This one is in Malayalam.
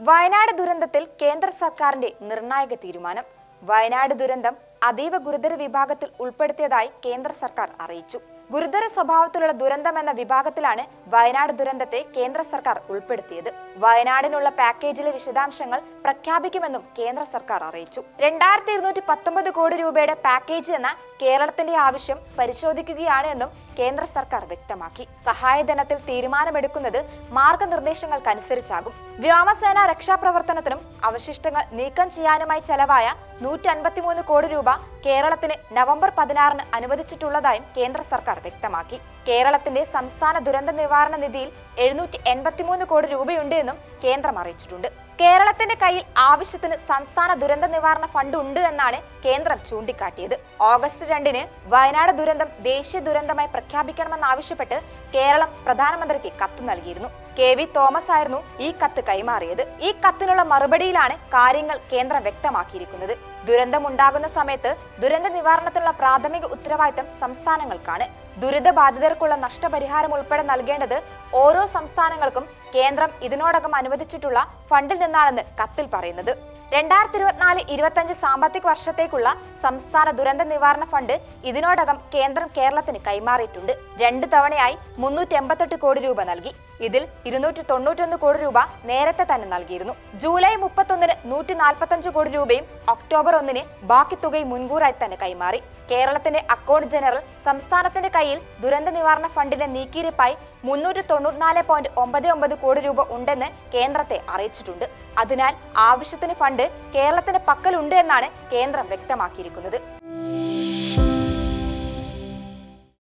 വയനാട് ദുരന്തത്തിൽ കേന്ദ്ര സർക്കാരിന്റെ നിർണായക തീരുമാനം. വയനാട് ദുരന്തം അതീവ ഗുരുതര വിഭാഗത്തിൽ ഉൾപ്പെടുത്തിയതായി കേന്ദ്ര സർക്കാർ അറിയിച്ചു. ഗുരുതര സ്വഭാവത്തിലുള്ള ദുരന്തം എന്ന വിഭാഗത്തിലാണ് വയനാട് ദുരന്തത്തെ കേന്ദ്ര സർക്കാർ ഉൾപ്പെടുത്തിയത്. വയനാടിനുള്ള പാക്കേജിലെ വിശദാംശങ്ങൾ പ്രഖ്യാപിക്കുമെന്നും കേന്ദ്ര സർക്കാർ അറിയിച്ചു. രണ്ടായിരത്തി ഇരുന്നൂറ്റി പത്തൊമ്പത് കോടി രൂപയുടെ പാക്കേജ് എന്ന കേരളത്തിന്റെ ആവശ്യം പരിശോധിക്കുകയാണ് എന്നും കേന്ദ്ര സർക്കാർ വ്യക്തമാക്കി. സഹായധനത്തിൽ തീരുമാനമെടുക്കുന്നത് മാർഗനിർദ്ദേശങ്ങൾക്കനുസരിച്ചാകും. വ്യോമസേന രക്ഷാപ്രവർത്തനത്തിനും അവശിഷ്ടങ്ങൾ നീക്കം ചെയ്യാനുമായി ചെലവായ നൂറ്റി അൻപത്തിമൂന്ന് കോടി രൂപ കേരളത്തിന് നവംബർ പതിനാറിന് അനുവദിച്ചിട്ടുള്ളതായും കേന്ദ്ര സർക്കാർ വ്യക്തമാക്കി. കേരളത്തിന്റെ സംസ്ഥാന ദുരന്ത നിവാരണ നിധിയിൽ എഴുന്നൂറ്റി എൺപത്തിമൂന്ന് കോടി രൂപയുണ്ട് എന്നും കേന്ദ്രം അറിയിച്ചിട്ടുണ്ട്. കേരളത്തിന്റെ കയ്യിൽ ആവശ്യത്തിന് സംസ്ഥാന ദുരന്ത നിവാരണ ഫണ്ട് ഉണ്ട് എന്നാണ് കേന്ദ്രം ചൂണ്ടിക്കാട്ടിയത്. ഓഗസ്റ്റ് രണ്ടിന് വയനാട് ദുരന്തം ദേശീയ ദുരന്തമായി പ്രഖ്യാപിക്കണമെന്നാവശ്യപ്പെട്ട് കേരളം പ്രധാനമന്ത്രിക്ക് കത്ത് നൽകിയിരുന്നു. കെ വി തോമസ് ആയിരുന്നു ഈ കത്ത് കൈമാറിയത്. ഈ കത്തിനുള്ള മറുപടിയിലാണ് കാര്യങ്ങൾ കേന്ദ്രം വ്യക്തമാക്കിയിരിക്കുന്നത്. ദുരന്തമുണ്ടാകുന്ന സമയത്ത് ദുരന്ത നിവാരണത്തിനുള്ള പ്രാഥമിക ഉത്തരവാദിത്തം സംസ്ഥാനങ്ങൾക്കാണ്. ദുരിതബാധിതർക്കുള്ള നഷ്ടപരിഹാരം ഉൾപ്പെടെ നൽകേണ്ടത് ഓരോ സംസ്ഥാനങ്ങൾക്കും കേന്ദ്രം ഇതിനോടകം അനുവദിച്ചിട്ടുള്ള ഫണ്ടിൽ നിന്നാണെന്ന് കത്തിൽ പറയുന്നത്. രണ്ടായിരത്തി ഇരുപത്തിനാല് ഇരുപത്തഞ്ച് സാമ്പത്തിക വർഷത്തേക്കുള്ള സംസ്ഥാന ദുരന്ത നിവാരണ ഫണ്ട് ഇതിനോടകം കേന്ദ്രം കേരളത്തിന് കൈമാറിയിട്ടുണ്ട്. രണ്ട് തവണയായി മുന്നൂറ്റി കോടി രൂപ നൽകി. ഇതിൽ ഇരുന്നൂറ്റി തൊണ്ണൂറ്റൊന്ന് കോടി രൂപ നേരത്തെ തന്നെ നൽകിയിരുന്നു. ജൂലൈ മുപ്പത്തൊന്നിന് നൂറ്റി നാൽപ്പത്തഞ്ച് കോടി രൂപയും ഒക്ടോബർ ഒന്നിന് ബാക്കി തുകയും മുൻകൂറായി തന്നെ കൈമാറി. കേരളത്തിന്റെ അക്കൗണ്ട് ജനറൽ സംസ്ഥാനത്തിന്റെ കയ്യിൽ ദുരന്ത നിവാരണ ഫണ്ടിന്റെ നീക്കിയിരിപ്പായി മുന്നൂറ്റി തൊണ്ണൂറ്റിനാല് പോയിന്റ് ഒമ്പത് ഒമ്പത് കോടി രൂപ ഉണ്ടെന്ന് കേന്ദ്രത്തെ അറിയിച്ചിട്ടുണ്ട്. അതിനാൽ ആവശ്യത്തിന് ഫണ്ട് കേരളത്തിന്റെ പക്കലുണ്ട് എന്നാണ് കേന്ദ്രം വ്യക്തമാക്കിയിരിക്കുന്നത്.